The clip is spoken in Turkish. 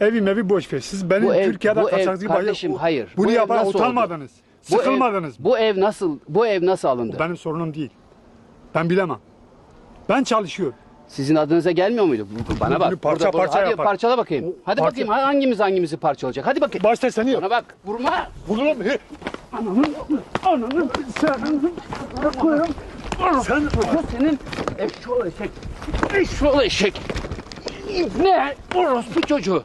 Evim evi boş ver. Siz benim Bu ev- Türkiye'de bu ev- kardeşim, başı... hayır. Bunu Bu ev oldu? utanmadınız. Bu ev- Sıkılmadınız mı? Bu ev nasıl bu ev nasıl alındı? Benim sorunum değil. Ben bilemem. Ben çalışıyorum. Sizin adınıza gelmiyor muydu? Bana bak. Bunu parça Burada- parça Hadi yapar. parçala bakayım. O Hadi parça- bakayım hangimiz hangimizi parçalayacak? Hadi bakayım. Başta seni yap. Bana bak. Vurma. Vururum. He. Ananın sen koyarım. Sen Bu senin eşşoğlu eşek. Eşşoğlu eşek. Ne? Orospu çocuğu.